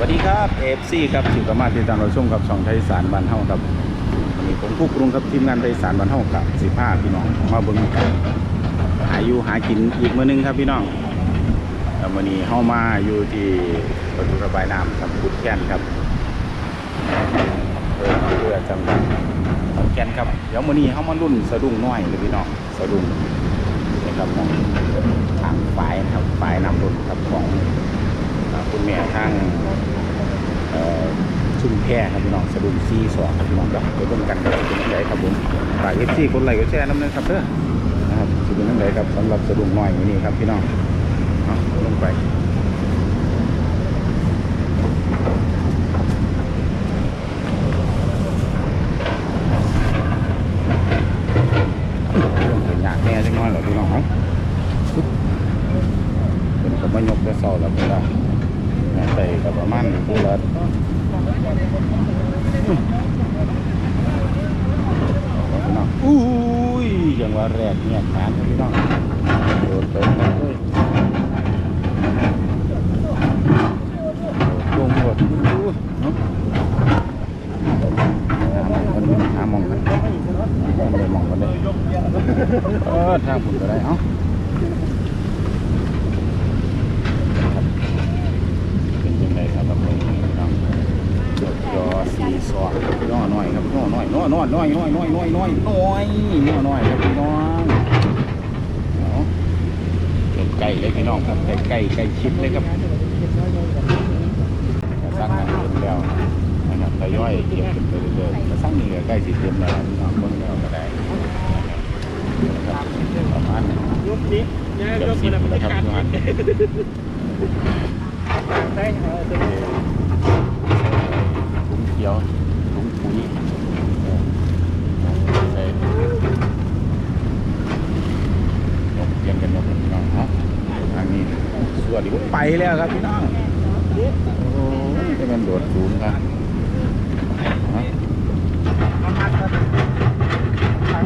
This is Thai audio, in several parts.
วัสดีครับเอฟซีครับที่ประมาติดตามเราชมกับช่องไทยสารบ้านเฮาครับวันนี้ผมผู้กรุงครับทีมงานไทยสารบ้านเฮากับสิบห้าพี่น้องมาเบิ่งกันหาอยู่หากินอีกมื้อหนึงครับพี่น้องแล้ววันนี้เฮามาอยู่ที่ประตูระบายน้ำครับกุดแค้นครับเออเพื่อจังหวัดขอนแก่นครับเดี๋ยวมื้อนี้เฮามารุ่นสะดุ้งน้อยเลยพี่น้องสะดุ้งนะครับของทางฝ่ายครับฝ่ายนำรุ่นครับของ อ่าคุณแม่ทางเอ่อชุม แพ้ครับพี่น้องสะดุ้งซีสองครับพี่น้องครับไปเบิ่งกันครับเป็นยังไงครับผมฝากเอฟซีคนไลค์กดแชร์น้ำเนินครับเด้อนะครับสิเป็นยังไงครับสำหรับสะดุ้งน้อยมื้อนี้ครับพี่น้องเอาลงไปเป็นยากแน่จังน้อยเหรอพี่น้องเนาะเป็นก็มายกได้เศร้าแล้วก็ได้ กับประมาณผู้ละอุ้ยอย่างว่าแรกเนี่ยขานพี่น้องโดนเติมเลยลงหมดหามองกันหามองกันเลยมองกันเลยเออทางผมก็ได้เอ้า เป็นยังไงครับแบบนี้ครับจดจอ สองน้อน้อยครับน้อน้อยน้อน้อยน้อยน้อยน้อยน้อยน้อยน้อยน้อน้อยครับพี่น้องเอาเป็นไก่เลยพี่น้องครับไก่ไก่ไก่ชิดเลยครับกระสังนั้นเต็มแล้วนะครับทยอยเก็บขึ้นไปเรื่อยๆกระสังนี่ก็ใกล้สิเต็มแล้วพี่น้องเบิ่งแล้วก็ได้ประมาณยกนี้เนี่ยเกืยอบกสินี้บมันนะครับ กัด พี่น้อง ได้เหรอเดี๋ยว ถุงเขียวถุงปุ๋ยใส่ยกเรียนกันยกกันพี่น้องเนาะทางนี้ส่วนนี้ไป แล้วครับพี่น้องโอ้ยจะเป็นโดดสูงครับฮะเอามาครับทั้ง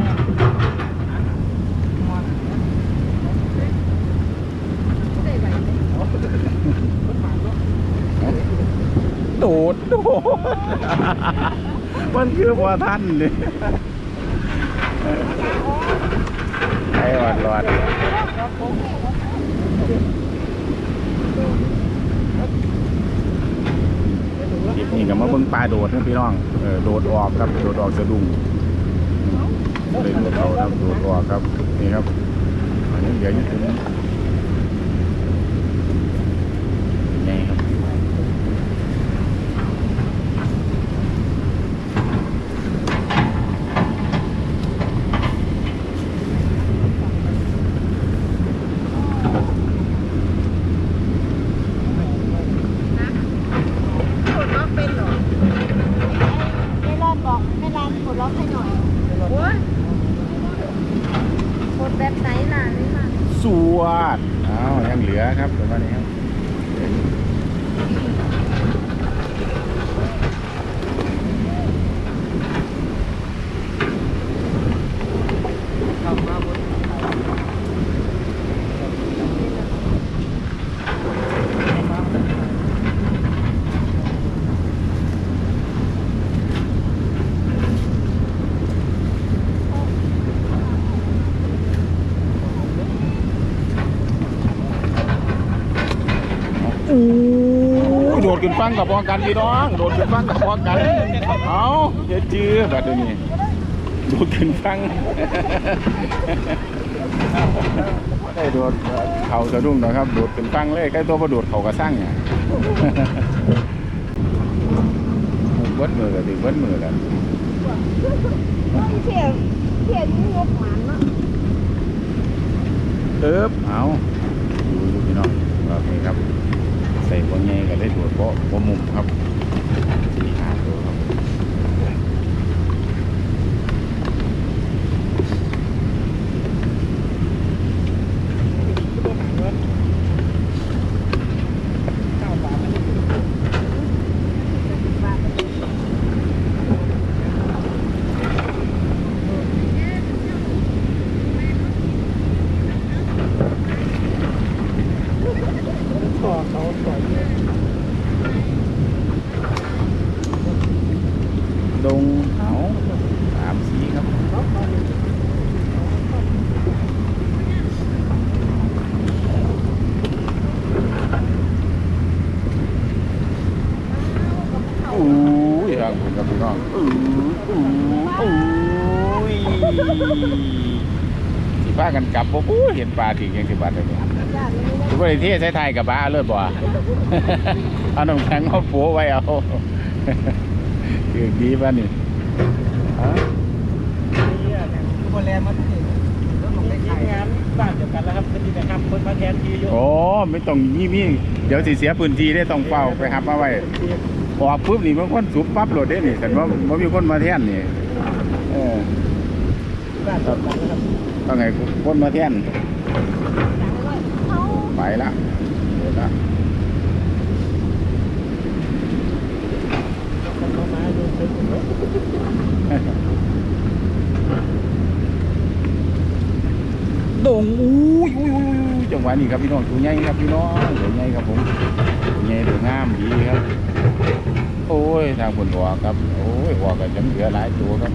โดดโดดมันคือว่าท่านเลยไอ้หวัดหลอดคลิป นี้ก็มาเบิ่งปลาโดดนะพี่น้องเออโดดออกครับ โดดออกสะดุ้งเลยโดดเอาครับโดดออกครับ นี่ครับอันนี้เดี๋ยวจะถึงไงครับ กดล็อกเป็นเหรอไม่รอดบอกให้ร้านกดล็อกให้หน่อยโอ้ยกดแบบไหนล่ะนี่ล่ะ สวดอ้าวยังเหลือครับประมาณนี้ครับ ทำมาบน อู้ยโดด ขึ้นฟังกับพอกันพี่น้อง โดดขึ้นฟังกับพอกัน เอาเดี๋ยวจื้อแบบนี้โดดขึ้นฟังได้โดดเขาสะดุ้งนะครับ โดดขึ้นฟังเลยใกล้ตัวประโดดเขากระสั่งเนี่ยเบิ้ลมือกันดิเบิ้ลมือกันเที่ยวเที่ยวนี่งกหมันเนาะเอิบเอาดูดูพี่น้องโอเคครับ ใส่หัวใหญ่ก็ได้โดดเพราะหัวมุมครับสี่ห้าตัวครับ ต่อเขาต่อย น้องอู้อู้อู้ยสิพา กันกลับบ่ปู้เห็นปลาถึงยังสิบาทเลยเนี่ยจ้าไม่ได้สิบ่ได้เทใส่ไทายกับบ้าเลยบ่เอาน้ำแข็งมาปูไว้เอาคือดีป่ะนี่ฮะนี่อะเนี่ยทุกคนแลมาที่นี่รถของเด็กทีมงานบ้านเดียวกันแล้วครับเป็นที่นะครับคนมาแทนทีอยู่โอ้ไม่ต้องมีมีเดี๋ยวสิเสียพื้นที่ได้ต้องเฝ้าไปหับมาไว้ออกปุ๊บนี่มันคนสุบปั๊บโหลดได้นี่แต่ว่าบ่มีคนมาแทนนี่เออบ้านเดียวกันนะครับ ต้องไงคนมาแทนเขาไปละเดี๋ยวละดงอุ้ยอุ้ยอุ้ยจังหวะนี้ครับพี่น้องตัวใหญ่ครับพี่น้องตัวใหญ่ครับผมตัวใหญ่ตัวงามดีครับ โอ้ยทางบนหัวครับ โอ้ยหัวก็ยังเหลือหลายตัวครับ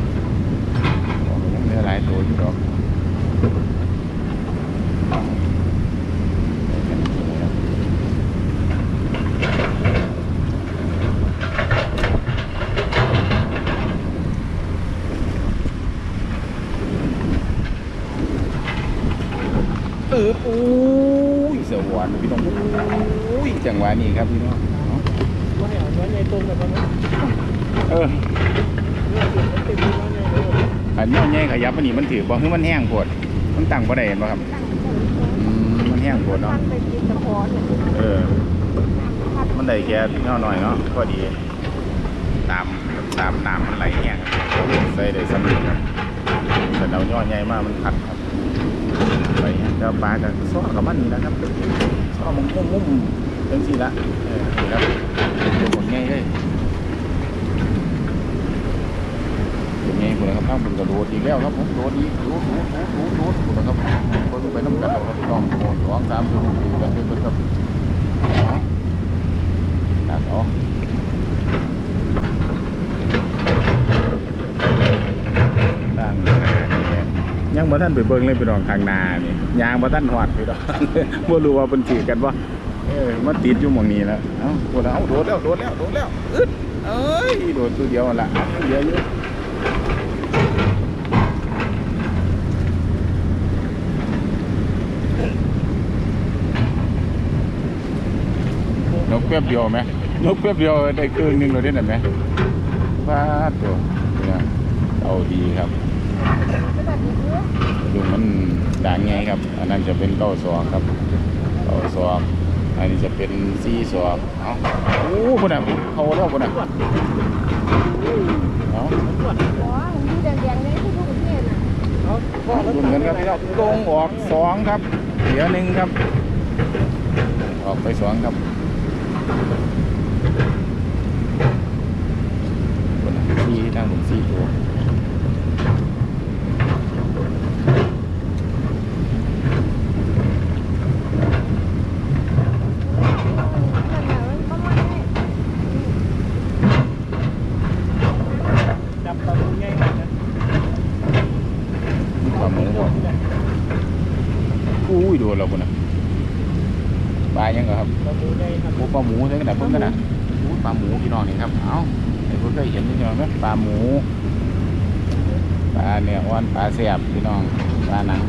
หัวก็ยังเหลือหลายตัวอยู่ดอกเออโอ้ ยสวรรค์พี่น้องโอ้ยจังหวะนี้ครับพี่น้องเนาะว่าเนี่ยว่าในตรงแบบนั้นเออเรื่องเสียงติดว่าในรถอันนี้ใหญ่ขยับอันนี้มันถือบ่คือมันแห้งโพดมันตั้งบ่ได้เห็นบ่ะครับมันแห้งโพดเนาะเป็นกินตะพอนเออมันได้แค่น้อยหน่อยเนาะพอดีตามตามน้ำมันไหลแห้งใส่ได้สำเร็จครับแต่เราย่อใหญ่มากมันขัด ไหลแห้งก็ปลากับซ้อกับมันนี่นะครับซ้อมุมมุมมุมจังซี่ละเออครับเป็นหมดง่ายเลยเป็นไงคนนะครับข้างบนกระโดดอีกแล้วครับผมโดดอีกโดดโดดโดดโดดโดดนะครับคนไปน้ำกันครับต้องโดดสองสามสี่สี่กันเป็นครับเอาตักเอาตั้งหน้านี่ ยังบ่ท่านไปเบิ่งเลยไปดองทางนานี่ยางบ่ท่านหอดไปดอกบ่รู้ว่าเป็นถือกันบ่เออมาติดอยู่หม่องนี้แล้วเอ้าโดดแล้วโดดแล้วโดดแล้วโดดแล้วอึดเอ้ยโดดตัวเดียวละเหลืออยู่นกเปียบเดียวไหมนกเปียบเดียวได้ครึ่งหนึงเลยได้ไหมฟาดตัวเนี่ยเอาดีครับ ดูมันด่างไงครับ อันนั้นจะเป็นเก้าสองครับเก้าสองอันนี้จะเป็นสี่สองเอาโอ้คนน่ะเขาแล้วคนน่ะเอาหัวดูแดงๆเนี่ยทุกประเทศน่ะเอาดูเหมือนครับพี่น้องลงออกสองครับเหลือหนึ่งครับ ออกไปสองครับคนน่ะสี่ทางผมสี่ตัว นั่นน่ะมันประมาณนี้ จับตะลุงง่ายนะ มีความหมูหอมอุ้ยโดนเราคนน่ะปลายังเหรอครับปลาหมูใช่ขนาดเพิ่งขนาดอู้ปลาหมูพี่น้องนี่ครับเอ้าไอ้เพิ่งเคยเห็นนี่ใช่ไหมปลาหมูปลาเนื้ออ่อนปลาแซ่บพี่น้องปลาหนัง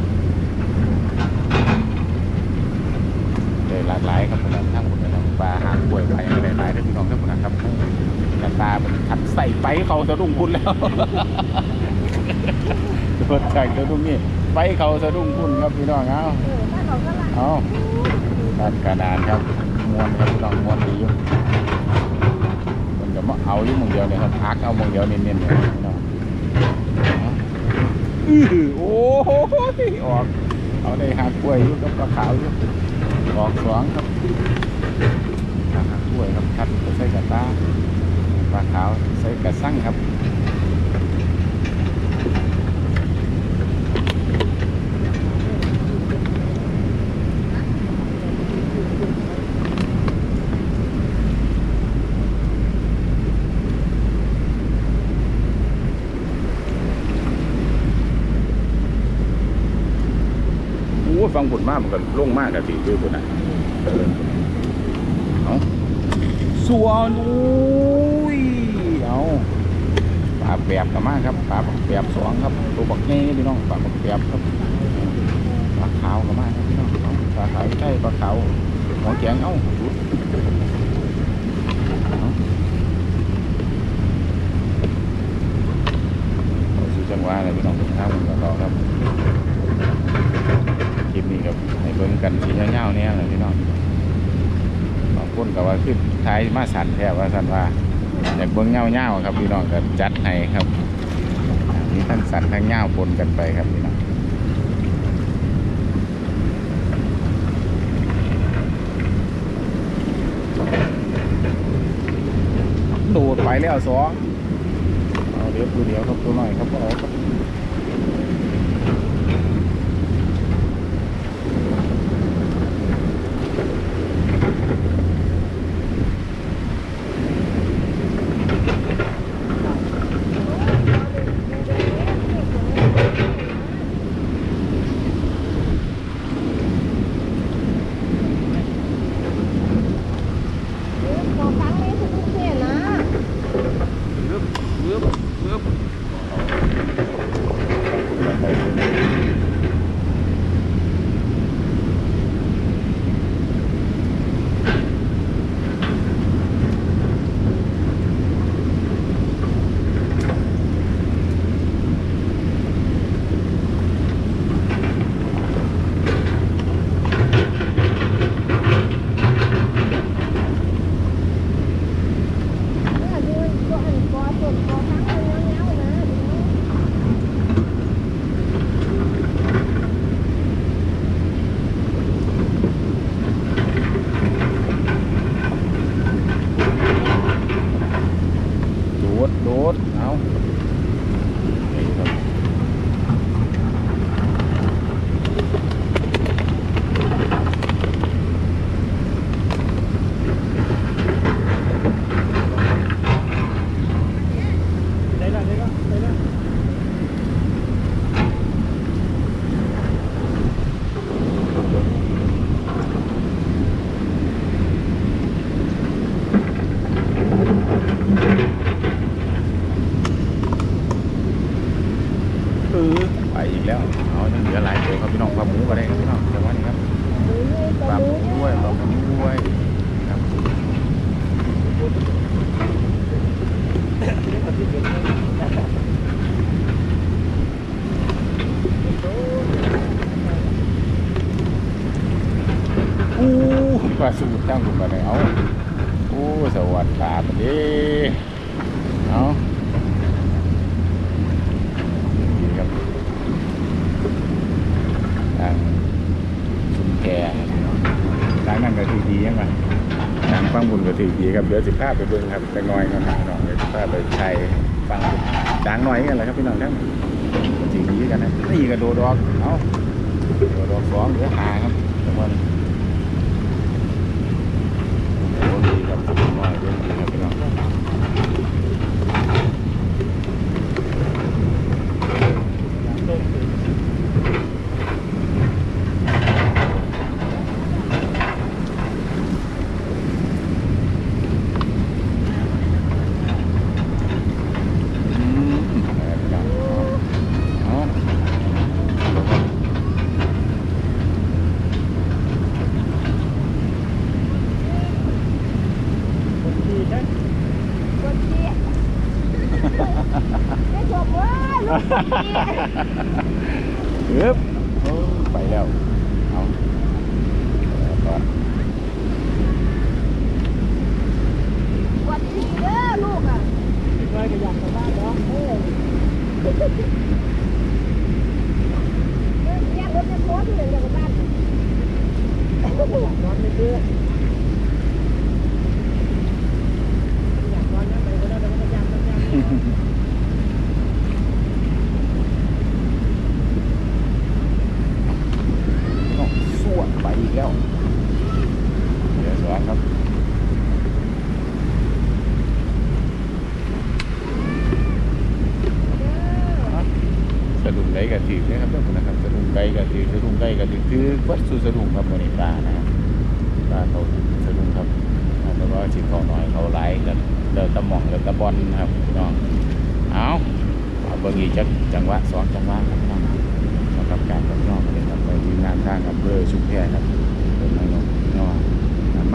ได้หลากหลายครับผมทั้งหมดนะครับปลาหางกล้วยปลาอย่างไรหลายๆพี่น้องทั้งหมดนะครับกระตาเป็นทัดใส่ไปเขาสะดุ้งคุณแล้วโดดใส่สะดุ้งนี่ไปเขาสะดุ้งคุณครับพี่น้องเอ้า เออถ้าเราก็ละเอาตัดกระดานครับมวนครับพี่น้องมวนดีอยู่มันจะมาเอาอยู่มองเดียวเนี่ยครับพักเอามองเดียวเน้นๆเลยพี่น้องอื้อโอ้โหออกเอาได้หักกล้วยอยู่กับปลาขาวอยู่ออกสองครับหักกล้วยครับคัดใส่กระตาปลาขาวใส่กระสั่งครับ โอ้ยฟังผลมากมันก็โล่งมากอะทีด้วยคนน่ะเอาสวนอุ้ยเอาปลาแบบกับมากครับปลาแบบสองครับตัวบักใหญ่พี่น้องปลาบักแบบครับปลาขาวกับมากครับพี่น้องปลาขาวใช่ปลาขาวหัวแกงเอ้าดูดจังหวะเลยพี่น้องข้าวมันก็ต่อครับ ลิปนี้ครับให้เบิ่งกันสีเงาๆเนี่ยเลยพี่น้องบางคนก็ว่าขึ้นท้ายมาสั่นแท้ว่าสั่นว่าอยากเบิ่งเงาๆครับพี่น้องก็จัดให้ครับอ่ามีทั้งสัตว์ทั้งเงาปนกันไปครับพี่น้องโดดไปแล้วสองเอาเดี๋ยวตัวเดียวครับตัวหน่อยครับเอาครับ แต่ว่านี่ครับปลาหมูด้วยปลาหมูด้วยครับอู้ปลาสูตรตั้งคุณมาเลยเอาอู้สวัสดีครับดีเอาดีครับทางชุม แพทางนั้นก็ถือดียังไงทางฟังบุญก็ถือดีครับเดี๋ยวสิภาพไปเบิ่งครับจะน้อยครับพี่น้องเลยสิภาพไปไทยฟังบุญจางน้อยกันเลยครับพี่น้องทั้งถือดีกันนะนี่ก็โดดอกเอ้าโดดอกสองเหลือหาครับจังหวะนี้โอ้ดีครับน้อยเรื่องดีครับพี่น้องอืมเอาพี่น้องเอาเอา อึ๊บโอ้ไปแล้ว เอาเอาก่อน วัดดีเด้อลูกอะ น้อยก็อยากกลับบ้านเนาะเออ แยกรถจะโพสต์เลยจากบ้าน อยากนอนไม่เบื่ออยากนอนยังไปก็ได้แต่ว่ามันยากมันยาก น้องสวดไปอีกแล้ว เดี๋ยวสอนครับ สะดุ้งใดกะ ถือนะครับเพื่อนนะครับสะดุ้งใดกะถือสะดุ้งใดกะถือคือวัดสู่สะดุ้งครับวันนี้ปลานะครับปลาเขาสะดุ้งครับแต่ว่าสิเขาน้อยเขาหลกันเดินตะหม่องเดินตะบอลนะครับพี่น้องหาเอาเอาเบิ่งอีกจักจังหวะสองจังหวะครับพี่น้องสำหรับการกับน้องเลยครับไปทีมงานทางอำเภอชุมแพครับเป็นนายกน้อง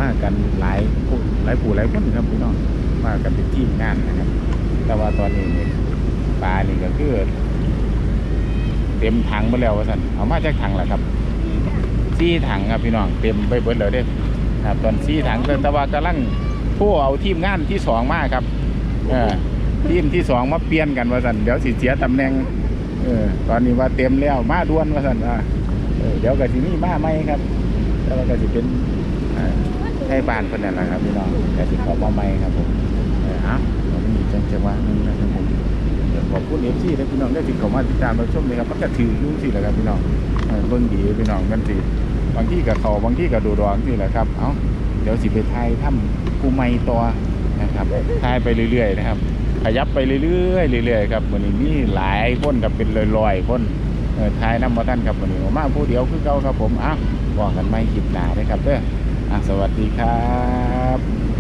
มากันหลายผู้หลายผู้หลายคนครับพี่น้องมากันเป็นทีมงานนะครับ แต่ว่าตอนนี้ปลานี่ก็คือ เต็มถังไปแล้วว่าสันเอามาจากถังแหละครับซี่ถังครับพี่น้องเต็มไปเบิดเลยเด้อครับตอนซี่ถังแต่ว่ากำลังผู้เอาทีมงานที่สองมาครับเออทีมที่สองมาเปลี่ยนกันว่าสันเดี๋ยวสิเสียตำแหน่งเออตอนนี้ว่าเต็มแล้วมาด่วนว่าสันอ่าเดี๋ยวก็สิมีมาไหมครับแล้วก็สิเป็นให้บ้านเพิ่นนั่นแหละครับพี่น้องก็สิเขอมาใหมครับผม เอฟซีและพี่น้องได้ติดเข้ามาติดตามรับชมเลยครับมันก็ถือยุ่งสิแหละครับพี่น้องเออเบิ่งดีพี่น้องกันสิบางที่กับเขาบางที่กับดูดองสิแหละครับ เอาเดี๋ยวสิไปทายถ้ำกูไม่ต่อนะครับทายไปเรื่อยๆนะครับ ขยับไปเรื่อยๆเรื่อยๆครับวันนี้มีหลายคนกับเป็นลอยๆคนทายน้ำมาท่านครับวันนี้มมาผู้เดียวคือเก่าครับผมอ้าวบอกกันไม่คลิปหนาเลยครับเด้อสวัสดีครับ